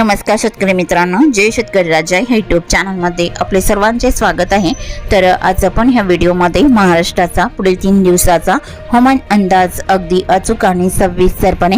नमस्कार शेतकरी मित्रांनो जय शेतकरी राजा ह्या यूट्यूब चॅनलमध्ये आपले सर्वांचे स्वागत आहे. तर आज आपण ह्या व्हिडिओमध्ये महाराष्ट्राचा पुढील तीन दिवसाचा हवामान अंदाज अगदी अचूक आणि सविस्तरपणे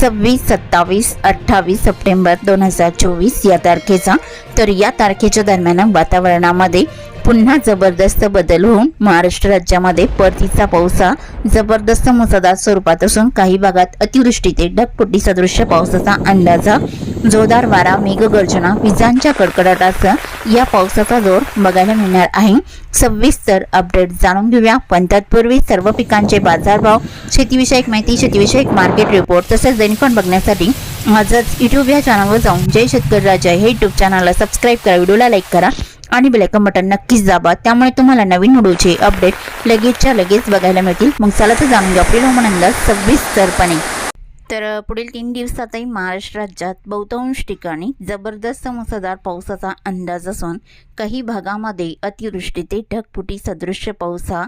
सव्वीस सत्तावीस अठ्ठावीस सप्टेंबर दोन हजार चोवीस या तारखेचा. तर या तारखेच्या दरम्यान वातावरणामध्ये पुन्हा जबरदस्त बदल होऊन महाराष्ट्र राज्यामध्ये परतीचा पावसा जबरदस्त मुसळधार स्वरूपात असून काही भागात अतिवृष्टी ते ढगफुटी सदृश्य पावसाचा अंदाजा. जोरदार वारा मेघगर्जना विजांच्या कडकडाटाचा या पावसाचा जोर बघायला मिळणार आहे. सविस्तर अपडेट जाणून घेऊया. पण तत्पूर्वी सर्व पिकांचे बाजारभाव शेतीविषयक माहिती शेतीविषयक मार्केट रिपोर्ट तसेच दैनिकन बघण्यासाठी माझंच युट्यूब या चॅनलवर जाऊन जय शेतकरी राजा हे युट्यूब चॅनलला सबस्क्राईब करा व्हिडिओला लाईक करा. आणि बेलायकन बटन नक्कीच दाबा. त्यामुळे तुम्हाला नवीन व्हिडिओचे अपडेट लगेचच्या लगेच बघायला मिळतील. मग चला तर जाणून घेऊ. आपली हवामान अंदाज सरपणे. तर पुढील तीन दिवसातही महाराष्ट्र राज्यात बहुतांश ठिकाणी जबरदस्त मुसळधार पावसाचा अंदाज असून काही भागामध्ये अतिवृष्टी ते ढगफुटी सदृश्य पाऊस हा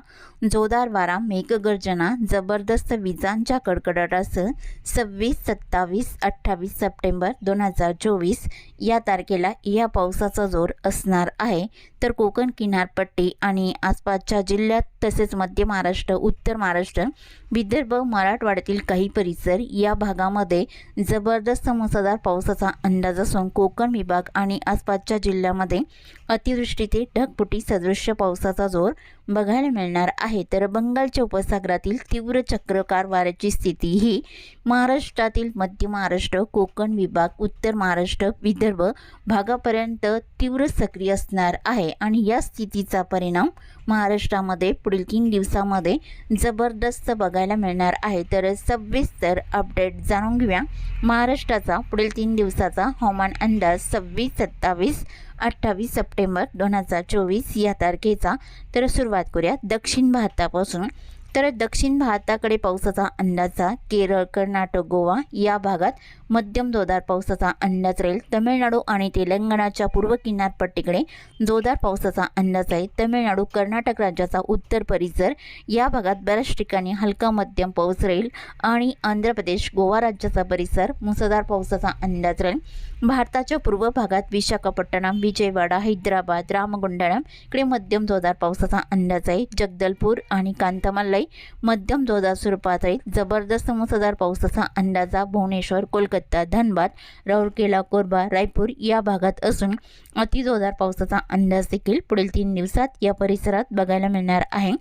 जोरदार वारा मेघगर्जना जबरदस्त विजांच्या कडकडाटासह सव्वीस सत्तावीस अठ्ठावीस सप्टेंबर दोन हजार चोवीस या तारखेला या पावसाचा जोर असणार आहे. तर कोकण किनारपट्टी आणि आसपासच्या जिल्ह्यात तसेच मध्य महाराष्ट्र उत्तर महाराष्ट्र विदर्भ मराठवाड्यातील काही परिसर या भागामध्ये जबरदस्त मुसळधार पावसाचा अंदाज असून कोकण विभाग आणि आसपासच्या जिल्ह्यामध्ये अतिवृष्टी ते ढगपुटी सदृश्य पावसाचा जोर बघायला मिळणार आहे. तर बंगालच्या उपसागरातील तीव्र चक्रकार वाऱ्याची स्थिती ही महाराष्ट्रातील मध्य महाराष्ट्र कोकण विभाग उत्तर महाराष्ट्र विदर्भ भागापर्यंत तीव्र सक्रिय असणार आहे आणि या स्थितीचा परिणाम महाराष्ट्रामध्ये पुढील तीन दिवसामध्ये जबरदस्त बघायला मिळणार आहे. तर सविस्तर अपडेट जाणून घेऊया. महाराष्ट्राचा पुढील तीन दिवसाचा हवामान अंदाज सव्वीस सत्तावीस अठ्ठावीस सप्टेंबर दोन हजार चोवीस या तारखेचा. तर सुरुवात करूया दक्षिण भारतापासून. तर दक्षिण भारताकडे पावसाचा अंदाजा केरळ कर्नाटक गोवा या भागात मध्यम जोरदार पावसाचा अंदाज राहील. तमिळनाडू आणि तेलंगणाच्या पूर्व किनारपट्टीकडे जोरदार पावसाचा अंदाज आहे. तमिळनाडू कर्नाटक राज्याचा उत्तर परिसर या भागात बऱ्याच ठिकाणी हलका मध्यम पाऊस राहील आणि आंध्र प्रदेश गोवा राज्याचा परिसर मुसळधार पावसाचा अंदाज राहील. भारताच्या पूर्व भागात विशाखापट्टणम विजयवाडा हैदराबाद रामगुंडळम इकडे मध्यम जोरदार पावसाचा अंदाज आहे. जगदलपूर आणि कांतामल्लाई मध्यम जोरदार स्वरूपात आहे. जबरदस्त मुसळधार पावसाचा अंदाज भुवनेश्वर कोलकाता धनबाद राऊरकेला कोरबा रायपूर या भागात असून अतिजोरदार पावसाचा अंदाज देखील पुढील तीन दिवसात या परिसरात बघायला मिळणार आहे.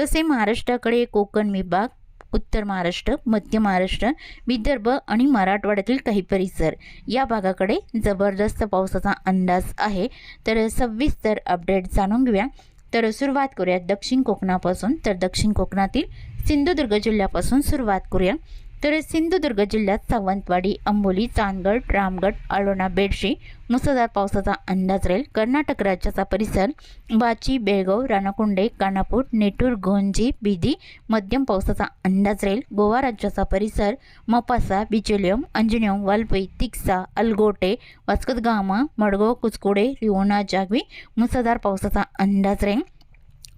तसे महाराष्ट्राकडे कोकण विभाग उत्तर महाराष्ट्र मध्य महाराष्ट्र विदर्भ आणि मराठवाड्यातील काही परिसर. या भागाकडे जबरदस्त पावसाचा अंदाज आहे. तर सविस्तर अपडेट जाणून घेऊया. तर सुरुवात करूया दक्षिण कोकणापासून. तर दक्षिण कोकणातील सिंधुदुर्ग जिल्ह्यापासून सुरुवात करूया. तर सिंधुदुर्ग जिल्ह्यात सावंतवाडी अंबोली चांदगड रामगड अळोणा बेडशी मुसळधार पावसाचा अंदाज राहील. कर्नाटक राज्याचा परिसर बाची बेळगाव राणाकुंडे कानापूर नेटूर गोंजी बिदी मध्यम पावसाचा अंदाज राहील. गोवा राज्याचा परिसर मपासा बिचोलियम अंजनियम वालपई तिक्सा अलगोटे वास्कतगामा मडगाव कुचकोडे रिओना जागवी मुसळधार पावसाचा अंदाज राहील.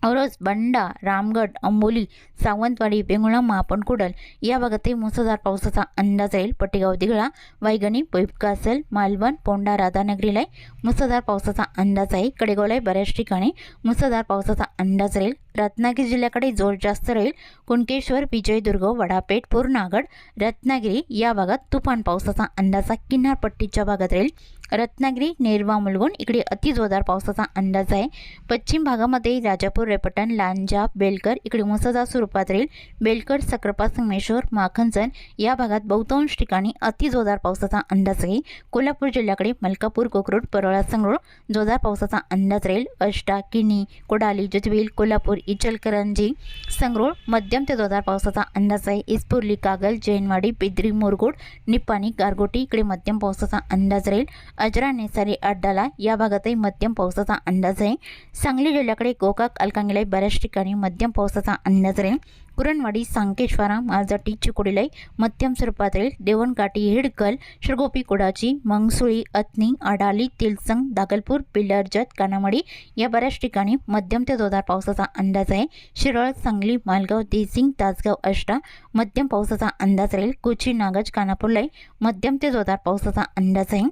औरस बंडा रामगड अंबोली सावंतवाडी बेंगुळा महापणकुडल या भागातही मुसळधार पावसाचा अंदाज राहील. पटेगाव दिघळा वायगणी पैपकासल मालवण पोंडा राधानगरीलाही मुसळधार पावसाचा अंदाज आहे. कडेगावलाही बऱ्याच ठिकाणी मुसळधार पावसाचा अंदाज राहील. रत्नागिरी जिल्ह्याकडे जोर जास्त राहील. कुणकेश्वर विजयदुर्ग वडापेठ पूर्णागड रत्नागिरी या भागात तुफान पावसाचा अंदाज किनारपट्टीच्या भागात राहील. रत्नागिरी नेरवा मुलगुण इकडे अतिजोरदार पावसाचा अंदाज आहे. पश्चिम भागामध्ये राजापूर रेपटण लांजा बेलकर. इकडे मुसळधार स्वरूपात राहील. बेलकर सक्रापा संगमेश्वर माखनसन या भागात बहुतांश ठिकाणी अतिजोरदार पावसाचा अंदाज आहे. कोल्हापूर जिल्ह्याकडे मलकापूर कोकरूड परळा संगरूळ जोरदार पावसाचा अंदाज राहील. अष्टा किनी कोडाली जुजबील कोल्हापूर इचलकरंजी संगरूळ मध्यम ते जोरदार पावसाचा अंदाज आहे. इस्पुर्ली कागल जैनवाडी पिद्री मुरगुड निप्पाणी गारगोटी इकडे मध्यम पावसाचा अंदाज राहील. अजरा नेसारी अड्डाला या भागातही मध्यम पावसाचा अंदाज आहे. सांगली जिल्ह्याकडे गोकाक अलकांगीला बऱ्याच ठिकाणी मध्यम पावसाचा अंदाज राहील. कुरणवाडी सांकेश्वरा माळजाटी चिकोडीलाई मध्यम स्वरूपात राहील देवणकाठी हिडकल श्रगोपी कुडाची मंगसुळी अत्नी अडाली तिलसंग दागलपूर पिल्लरजत कानामडी या बऱ्याच ठिकाणी मध्यम ते जोरदार पावसाचा अंदाज आहे शिरळ सांगली मालगाव देसिंग तासगाव अष्टा मध्यम पावसाचा अंदाज राहील कोची नागज कानापूरलाई मध्यम ते जोरदार पावसाचा अंदाज आहे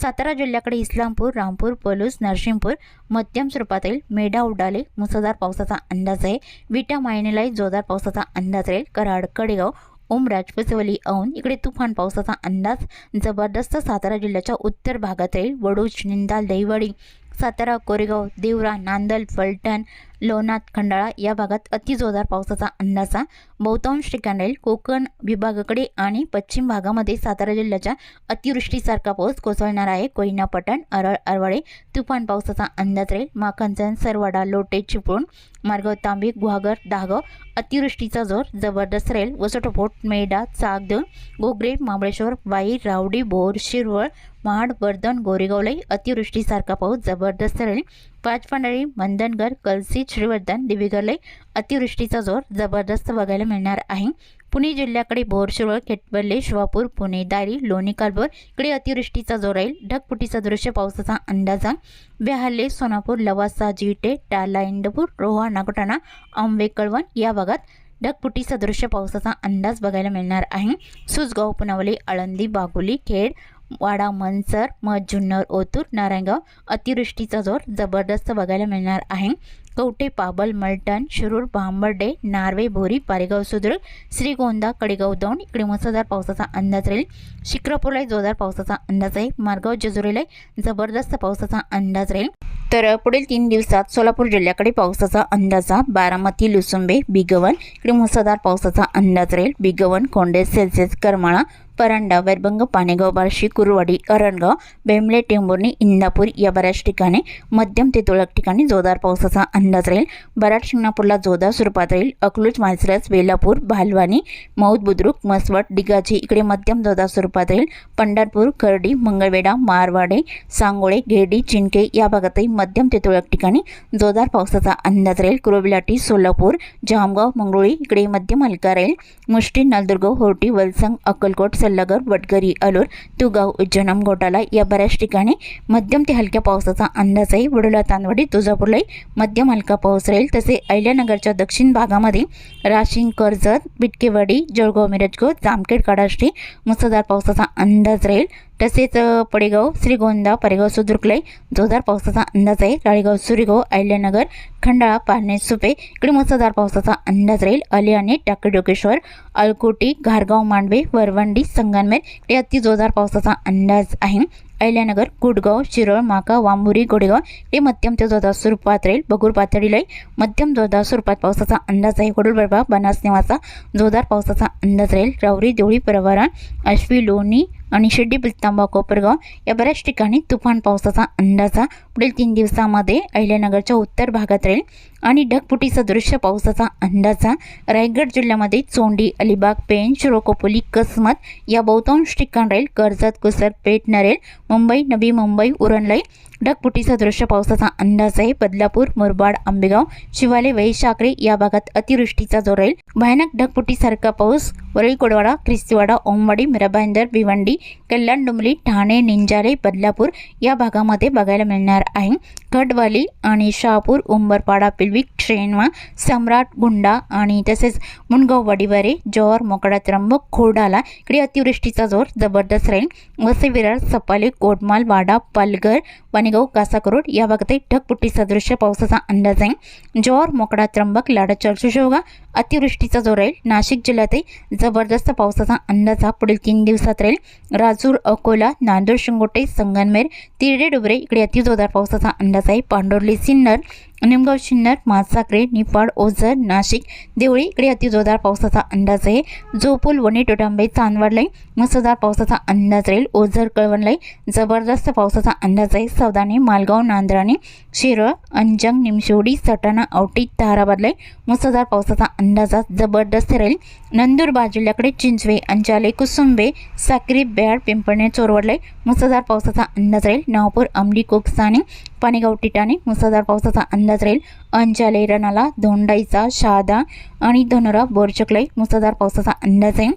सातारा जिल्ह्याकडे इस्लामपूर रामपूर पलूस नरसिंहपूर मध्यम स्वरूपात मेढा उडाले मुसळधार पावसाचा अंदाज आहे विटा मायनेलाही जोरदार पावसाचा अंदाज राहील. कराड कडेगाव उमराज पिसवली औन इकडे तुफान पावसाचा अंदाज जबरदस्त सातारा जिल्ह्याच्या उत्तर भागात राहील. वडूज निंदाल दहिवडी सातारा कोरेगाव देवरा नांदल फलटण लोणात खंडाळा या भागात अतिजोरदार पावसाचा अंदाजा बहुतांश ठिकाणी कोकण विभागाकडे आणि पश्चिम भागामध्ये सातारा जिल्ह्याच्या अतिवृष्टीसारखा पाऊस कोसळणार आहे. कोयना पटण अरळ अरवाळे तुफान पावसाचा अंदाज राहील. माखनजन सरवाडा लोटे चिपळूण मार्गाव तांबे गुहागर दहागाव अतिवृष्टीचा जोर जबरदस्त राहील. वसटोपोट मेढा चाकदेव गोगरे महाबळेश्वर वाई रावडी बोर शिरवळ महाड वर्धन गोरेगावलाही अतिवृष्टीसारखा पाऊस जबरदस्त राहील. पाचपांडळी मंदनगर कलसी श्रीवर्धन दिवेगरलाही अतिवृष्टीचा जोर जबरदस्त बघायला मिळणार आहे. पुणे जिल्ह्याकडे बोरशिरोळ खेटबल्ले शिवापूर पुणे दारी लोणी कालभोर इकडे अतिवृष्टीचा जोर राहील. ढगफुटीचा दृश्य पावसाचा अंदाज व्याहाले सोनापूर लवासा जिटे टाला इंदपूर रोहा नागोटाणा आंबे कळवण या भागात ढगफुटी सदृश्य पावसाचा अंदाज बघायला मिळणार आहे. सुजगाव पुनावली आळंदी बागोली खेड वाडा मनसर मध जुन्नर ओतूर नारायणगाव अतिवृष्टीचा जोर जबरदस्त बघायला मिळणार आहे. कवटे पाबल मलटण शिरूर भांबर्डे नार्वे बोरी पारेगाव सुदृढ श्रीगोंदा कडेगाव दौंड इकडे मुसळधार पावसाचा अंदाज राहील. शिक्रापूरलाही जोरदार पावसाचा अंदाज आहे. मार्गाव जेजुरीलाही जबरदस्त पावसाचा अंदाज राहील. तर पुढील तीन दिवसात सोलापूर जिल्ह्याकडे पावसाचा अंदाज बारामती लुसुंबे बिगवन इकडे मुसळधार पावसाचा अंदाज राहील. बिगवन कोंडे सेल्सेस करमाळा परांडा वैरभंग पाणेगाव बार्शी कुरवाडी अरणगाव बेंबले टेंभुर्णी इंदापूर या बऱ्याच ठिकाणी मध्यम ते तुरळक ठिकाणी जोरदार पावसाचा अंदाज राहील. बराड शिंगणापूरला जोरदार स्वरूपात राहील. अकलूज मालसरस वेलापूर भालवानी मौद बुद्रुक मसवट डिगाची इकडे मध्यम जोरदार स्वरूपात राहील. पंढरपूर करडी मंगळवेढा मारवाडे सांगोळे गेडी चिंके या भागातही मध्यम ते तुरळक ठिकाणी जोरदार पावसाचा अंदाज राहील. कुरोबिलाटी सोलापूर जामगाव मंगरुळी इकडे मध्यम हलका राहील. मुष्टी नलदुर्ग होर्टी वलसंग अक्कलकोट सल्लागर वटगरी अलोर तुगाव उज्जैनम घोटाला या बऱ्याच ठिकाणी मध्यम ते हलक्या पावसाचा अंदाज आहे वडोला तांदवडी तुळजापूरलाही मध्यम हलका पाऊस राहील. तसे अहिल्यानगरच्या दक्षिण भागामध्ये राशीन कर्जत बिटकेवाडी जळगाव मिरजगाव जामखेड काडाष्टी मुसळधार पावसाचा अंदाज राहील. तसेच पडेगाव श्रीगोंदा परेगाव सुदुर्गलाई जोरदार पावसाचा अंदाज आहे. राळेगाव सुरेगाव अहिल्यानगर खंडाळा पारणे सुपे इकडे मुसळधार पावसाचा अंदाज राहील. अलियाने टाकेडोकेश्वर अलकोटी घारगाव मांडवे वरवंडी संगनमेर इकडे अति जोरदार पावसाचा अंदाज आहे. अहिल्यानगर गुडगाव शिरोळ माका वांबुरी गोडेगाव हे मध्यम ते जोरदार स्वरूपात राहील. बगूर पातळीलाही मध्यम जोरदार स्वरूपात पावसाचा अंदाज आहे. कोडुलबरबा बनास नेवाचा जोरदार पावसाचा अंदाज राहील. रावरी देवळी परवारण अश्वी लोणी आणि शिर्डी पिलतांबा कोपरगाव या बऱ्याच ठिकाणी तुफान पावसाचा अंदाजा पुढील तीन दिवसामध्ये अहिल्यानगरच्या उत्तर भागात राहील. आणि ढगफुटी सदृश्य पावसाचा अंदाजा रायगड जिल्ह्यामध्ये चोंडी अलिबाग पेन शिरोकोपोली कसमत या बहुतांश ठिकाण राहील. कर्जत कुसर पेठ नरेल मुंबई नवी मुंबई उरणलाई ढगफुटी दृश्य पावसाचा अंदाज आहे. बदलापूर मुरबाड आंबेगाव शिवाले वैशाकरे या भागात अतिवृष्टीचा जोर राहील. भयानक ढगफुटीसारखा पाऊस वरळी कोडवाडा ख्रिस्तीवाडा ओमवाडी मिराबांदर भिवंडी कल्याण डुंबली ठाणे निंजारे बदलापूर या भागामध्ये बघायला मिळणार आहे. गडवाली आणि शहापूर उंबरपाडा पिलवी श्रेणवा सम्राट गुंडा आणि तसेच मुनगाव वडीवारे जोहर मोकडा त्र्यंबक खोडाला इकडे अतिवृष्टीचा जोर जबरदस्त राहील. वसे विरार सपाले कोटमाल वाडा पालघर वणगाव कासाकरोड या भागातही ढगपुट्टी सदृश्य पावसाचा अंदाज आहे. जोर मोकडा त्र्यंबक लाडा चर्चशोगा अतिवृष्टीचा जोर राहील. नाशिक जिल्ह्यातही जबरदस्त पावसाचा अंदाज हा पुढील तीन दिवसात राहील. राजूर अकोला नांदूर शिंगोटे संगनमेर तिरडे डुबरे इकडे अतिजोरदार पावसाचा अंदाज आहे. पांडोर्ली सिन्नर निमगाव शिन्नर मासाकरे निपाड ओझर नाशिक देवळी इकडे अतिजोरदार पावसाचा अंदाज आहे. जोपूल वणी टोटांबे चांदवडलाई मुसळधार पावसाचा अंदाज राहील. ओझर कळवणलाई जबरदस्त पावसाचा अंदाज आहे. सौदाने मालगाव नांद्राणे शिरळ अंजंग निमशिवडी सटाणा औटी ताराबादलाई मुसळधार पावसाचा अंदाजा जबरदस्त राहील. नंदुरबार जिल्ह्याकडे चिंचवे अंचाले कुसुंबे साक्री बेड पिंपळणे चोरवडले मुसळधार पावसाचा अंदाज राहील. नवापूर अंबडी कोकसाने पाणीगाव टिटाणे मुसळधार पावसाचा अंदाज राहील. अंचाले रणाला धोंडाईचा शहादा आणि धनोरा बोरचकलाई मुसळधार पावसाचा अंदाज आहे.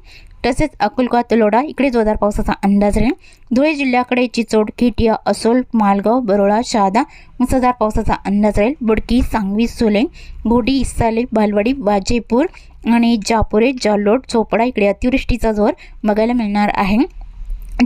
तसेच अकोलका तलोडा इकडे जोरदार पावसाचा अंदाज राहील. धुळे जिल्ह्याकडे चिचोड खेटिया असोल मालगाव बरोळा शहादा मुसळधार पावसाचा अंदाज राहील. बुडकी सांगवी सोले घोडी इसाले बालवाडी वाजेपूर आणि जापुरे जालोड चोपडा इकडे अतिवृष्टीचा जोर बघायला मिळणार आहे.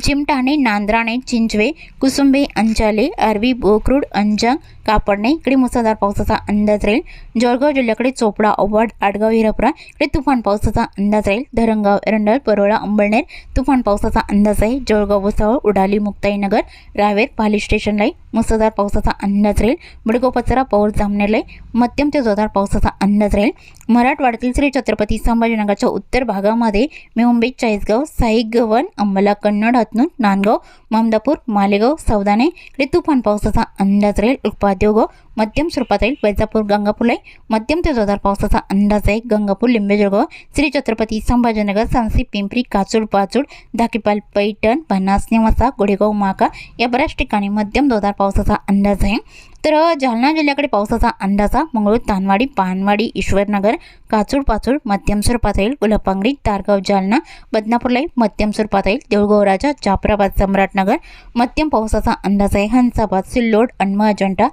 चिमटाणे नांद्राणे चिंचवे कुसुंबे अंचाले आरवी बोकरूड अंजा कापडणे इकडे मुसळधार पावसाचा अंदाज राहील. जळगाव जिल्ह्याकडे चोपडा ओवाड आडगाव हिरापुरा इकडे तुफान पावसाचा अंदाज राहील. धरणगाव एरंडल परोळा अंबळनेर तुफान पावसाचा अंदाज आहे. जळगाव भुसावळ उडाली मुक्ताईनगर रावेर पाली स्टेशनलाही मुसळधार पावसाचा अंदाज राहील. बडगाव पचरा पौर जामनेरलाही मध्यम ते जोरदार पावसाचा अंदाज राहील. मराठवाड्यातील श्री छत्रपती संभाजीनगरच्या उत्तर भागामध्ये मुंबई चाळीसगाव साईगवन गव्हाण अंबला कन्नड हतनूर नांदगाव ममदापूर मालेगाव सौदाने इकडे तुफान पावसाचा अंदाज राहील. માધ્યોગો मध्यम स्वरूपात राहील वैजापूर गंगापूरला मध्यम ते जोरदार पावसाचा अंदाज आहे. गंगापूर लिंबेजळगाव श्री छत्रपती संभाजीनगर सांसी पिंपरी काचूड पाचूड धाकीपाल पैठण बनास नेवासा गोडेगाव माका या बऱ्याच ठिकाणी मध्यम जोरदार पावसाचा अंदाज आहे. तर जालना जिल्ह्याकडे पावसाचा अंदाजा मंगळूर तानवाडी पानवाडी ईश्वरनगर काचूड पाचूड मध्यम स्वरूपात राहील गुलापांगडी तारगाव जालना बदनापूरलाही मध्यम स्वरूपात राहील देऊळगाव राजा जाफराबाद सम्राटनगर. मध्यम पावसाचा अंदाज आहे. हंसाबाद सिल्लोड अन्मा अजंठा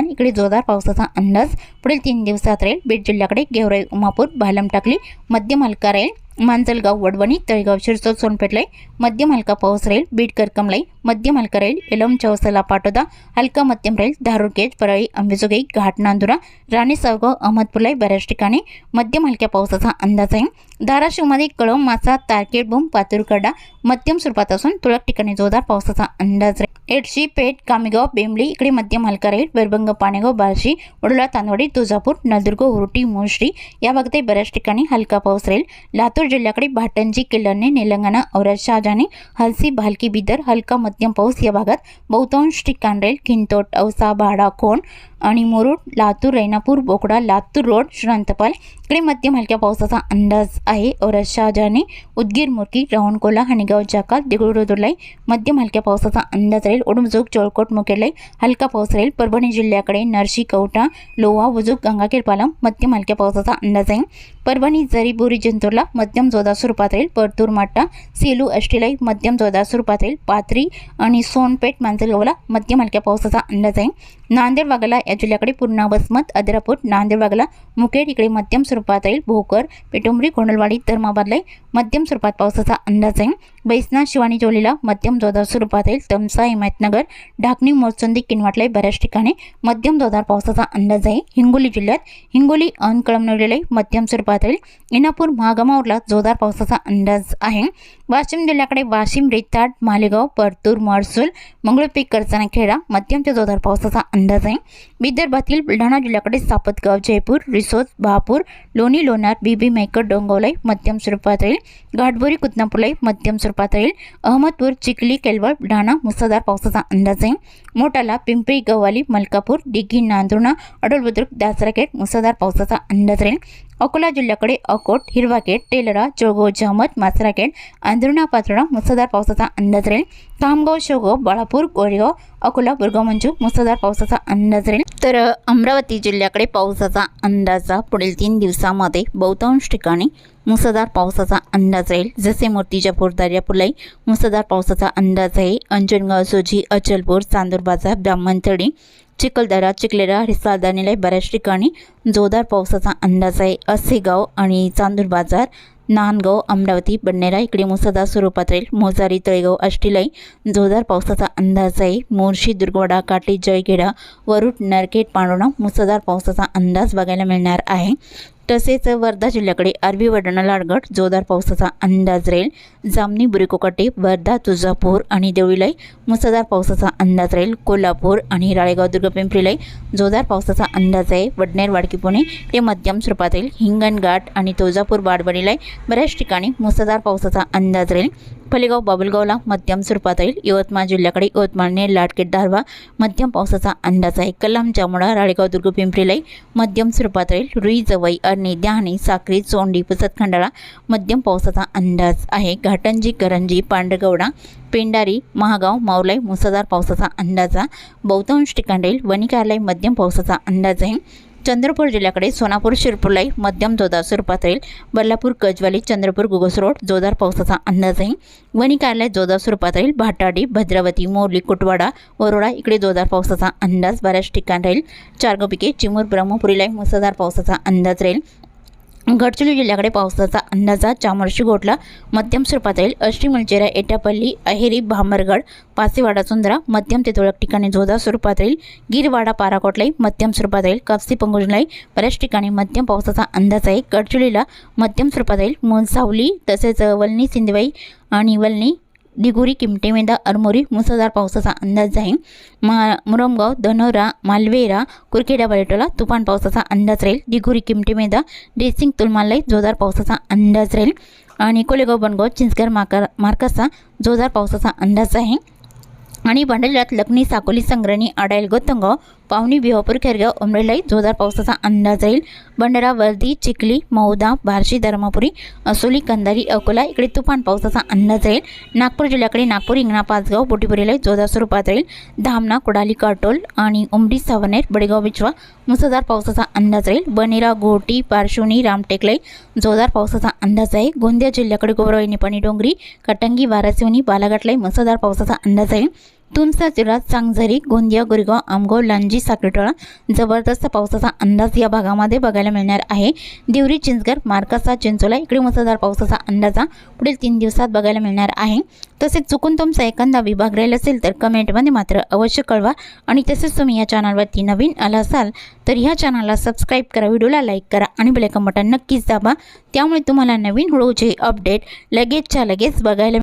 भोकरदान इकडे जोरदार पावसाचा अंदाज. पुढील तीन दिवसात राहील बीड जिल्ह्याकडे गेवराई उमापूर भालम टाकली मध्यम मालका राहील. मांजलगाव वडवणी तळेगाव शिरसोड सोनपेठलाई मध्य मालका पाऊस राहील. बीड करकमलाई मध्यम मालका राहील. एलम चौसाला पाटोदा हलका मध्यम राहील. धारूरगेज परळी अंबेजोगाई घाट नांदुरा राणे सावगाव अहमदपूरलाई बऱ्याच ठिकाणी मध्यम मालक्या पावसाचा अंदाज आहे. धाराशिवमध्ये कळम मासा तारकेट बोंब पातुरकडा मध्यम स्वरूपात असून तुरळक ठिकाणी जोरदार पावसाचा अंदाज राहील. एडशी पेठ कामेगाव बेंबळी इकडे मध्यम हलका राहील पाणेगाव बार्शी वडोला तांदवाडी तुळजापूर नळदुर्ग उरुटी मोश्री या भागातही बऱ्याच ठिकाणी हलका पाऊस राहील. लातूर जिल्ह्याकडे भाटंजी किल्लने निलंगणा औरत शहाजाने हलसी भालकी बिदर हलका मध्यम पाऊस या भागात बहुतांश ठिकाण राहील. किंतोट औसा भाडा कोण आणि मुरुड लातूर रेणापूर बोकडा लातूर रोड श्रांतपाल इकडे मध्यम हलक्या पावसाचा अंदाज आहे. औरत शहाजाने उदगीर मुरकी रावणकोला हणीगाव जाका देगुळरोदुर्लाई मध्यम हलक्या पावसाचा अंदाज राहील. उडमजुग चोळकोट मुकेडलाई हलका पाऊस राहील. परभणी जिल्ह्याकडे नरशी कवटा लोहा वजूक गंगाखेड पालम मध्यम हलक्या पावसाचा अंदाज आहे. परभणी जरी बोरी जिंतूरला मध्यम जोरदार स्वरूपात राहील परतूर माट्टा सेलू अष्टीलाई मध्यम जोरदार स्वरूपात राहील. पाथरी आणि सोनपेठ मांजलगावला मध्यम हलक्या पावसाचा अंदाज आहे. नांदेड वागला या जिल्ह्याकडे पूर्णा बसमत अद्रापूर नांदेड वाघाला मुखेड इकडे मध्यम स्वरूपात राहील. भोकर पेटुंबरी कोंडलवाडी धर्माबादलाई मध्यम स्वरूपात पावसाचा अंदाज आहे. बैसना शिवानी जोलीला मध्यम जोरदार स्वरूपात येईल तमसा हिमायतनगर ढाकणी मोरचंदी किनवाटलाई बऱ्याच ठिकाणी मध्यम जोरदार पावसाचा अंदाज आहे. हिंगोली जिल्ह्यात हिंगोली अन मध्यम स्वरूपात येईल इनापूर महागमावरला जोरदार पावसाचा अंदाज आहे. वाशिम जिल्ह्याकडे वाशिम रेताड मालेगाव परतूर महसूल मंगळूरपीक करताना खेडा मध्यम ते जोरदार पावसाचा अंदाज आहे. विदर्भातील बुलढाणा जिल्ह्याकडे सापतगाव जयपूर रिसोद बहापूर लोणी लोणार बीबी मेकर डोंगवलाई मध्यम स्वरूपात राहील घाटबोरी कुतनापूरलाई मध्यम स्वरूपात राहील अहमदपूर चिखली केलवड डाणा मुसळधार पावसाचा अंदाज आहे. मोटाला पिंपरी गव्हाली मलकापूर दिघी नांदुर्णा अडोल बुद्रुक दासराखेड मुसळधार पावसाचा अंदाज राहील. अकोला जिल्ह्याकडे अकोट हिरवाखेड टेलरा जोगो जहमत मासराखेड अंधरुणा पात्रणा मुसळधार पावसाचा अंदाज राहील. कामगाव शेवगाव बाळापूर गोरेगाव अकोला बुरगाव मंजू मुसळधार पावसाचा अंदाज राहील. तर अमरावती जिल्ह्याकडे पावसाचा अंदाज पुढील तीन दिवसामध्ये बहुतांश ठिकाणी मुसळधार पावसाचा अंदाज राहील. जसे मूर्तिजापूर दर्यापुलाई मुसळधार पावसाचा अंदाज आहे. अंजनगाव सोजी अचलपूर चांदूरबाजार ब्राह्मणतळी ब्राह्मणथडी चिखलदरा चिखलेरा रिसादानीला बऱ्याच ठिकाणी जोरदार पावसाचा अंदाज आहे. असेगाव आणि चांदूर बाजार नांदगाव अमरावती बडनेरा इकडे मुसळधार स्वरूपात राहील. मोजारी तळेगाव आष्टीलाई जोरदार पावसाचा अंदाज आहे. मोर्शी दुर्गवाडा काटे जयखेडा वरुड नरखेड पांडोणा मुसळधार पावसाचा अंदाज बघायला मिळणार आहे. तसेच वर्धा जिल्ह्याकडे अरबी वडणा लाडगड जोरदार पावसाचा अंदाज राहील. जामनी बुरिकोकाटे वर्धा तुळजापूर आणि देवळीलाई मुसळधार पावसाचा अंदाज राहील. कोल्हापूर आणि राळेगाव दुर्गपिंपरीलाई जोरदार पावसाचा अंदाज आहे. वडनेर वाडकी पुणे ते मध्यम स्वरूपात राहील. हिंगणघाट आणि तुळजापूर बाडवडीलाई बऱ्याच ठिकाणी मुसळधार पावसाचा अंदाज राहील. फलेगाव बाबुलगावला मध्यम स्वरूपात राहील यवतमाळ जिल्ह्याकडे यवतमाळने लाटकेट दारवा मध्यम पावसाचा अंदाज आहे. कलाम जामुळा राळेगाव दुर्ग पिंपरीलाई मध्यम स्वरूपात राहील रुई जवई अर्णी डहाणी साक्री चोंडी पुसत खंडाळा मध्यम पावसाचा अंदाज आहे. घाटंजी करंजी पांडगवडा पेंडारी महागाव मावलाई मुसळधार पावसाचा अंदाजा बहुतांश ठिकाणी राहील वणिकार्यालय मध्यम पावसाचा अंदाज आहे. चंद्रपूर जिल्ह्याकडे सोनापूर शिरपूरलाई मध्यम जोरदार स्वरूपात राहील. बल्लापूर गजवाली चंद्रपूर गुगस रोड जोरदार पावसाचा अंदाज आहे. वणी कार्यालय जोरदार स्वरूपात राहील. भाटाडी भद्रावती मोरली कुटवाडा वरोडा इकडे जोरदार पावसाचा अंदाज बऱ्याच ठिकाणी राहील. चारगोपिके चिमूर ब्रह्मपुरीलाई मुसळधार पावसाचा अंदाज राहील. गडचिरोली जिल्ह्याकडे पावसाचा अंदाजा चामोर्शी गोटला मध्यम स्वरूपात राहील अष्टी एटापल्ली अहेरी भामरगड पासेवाडा सुंदरा मध्यम ते तुरळक ठिकाणी जोरदार स्वरूपात राहील गिरवाडा पाराकोटलाई मध्यम स्वरूपात राहील कापसी पंगुजलाई बऱ्याच ठिकाणी मध्यम पावसाचा अंदाज आहे. गडचिरोलीला मध्यम स्वरूपात राहील मोनसावली तसेच वलनी सिंधवाई आणि वलनी दिगुरी किमटेमेंदा अरमोरी मुसळधार पावसाचा अंदाज आहे. मा मुरमगाव धनोरा मालवेरा कुरखेडा बळेटोला तुफान पावसाचा अंदाज राहील. दिगुरी किमटेमेंदा ड्रेसिंग तुलमालाई जोरदार पावसाचा अंदाज राहील. आणि कोलेगाव बनगाव चिंचकर माकर मार्कसचा जोरदार पावसाचा अंदाज आहे. आणि भांडल्यात लखनी साकोली संग्रणी आडायल गोतंगाव पावनी बिहापूर खेरगाव उमरेलाई जोरदार पावसाचा अंदाज राहील. भंडारा वर्धी चिखली मौदा बार्शी धर्मापुरी असोली कंदारी अकोला इकडे तुफान पावसाचा अंदाज राहील. नागपूर जिल्ह्याकडे नागपूर इंगणा पाचगाव बोटीपुरीला जोरदार स्वरूपात राहील. धामणा कुडाली काटोल आणि उमडी सावनेर बडेगाव बिचवा मुसळधार पावसाचा अंदाज राहील. बनेरा घोटी पारशुनी रामटेकलाई जोरदार पावसाचा अंदाज आहे. गोंदिया जिल्ह्याकडे गोवराई निपाणी डोंगरी कटंगी वारासिवनी बालाघाटलाई मुसळधार पावसाचा अंदाज आहे. तुमचा जिल्हा सांगझरी गोंदिया गुरगाव आमगाव लांजी साखरटोळा जबरदस्त पावसाचा अंदाज या भागामध्ये बघायला मिळणार आहे. देवरी चिंचगर मार्कासा चिंचोला इकडे मुसळधार पावसाचा अंदाजा पुढील तीन दिवसात बघायला मिळणार आहे. तसेच चुकून तुमचा एखादा विभाग राहील असेल तर कमेंटमध्ये मात्र अवश्य कळवा आणि तसेच तुम्ही या चॅनलवरती नवीन आला असाल तर ह्या चॅनलला सबस्क्राईब करा व्हिडिओला लाईक करा आणि बेलेकन बटन नक्कीच दाबा. त्यामुळे तुम्हाला नवीन हळूचे अपडेट लगेचच्या लगेच बघायला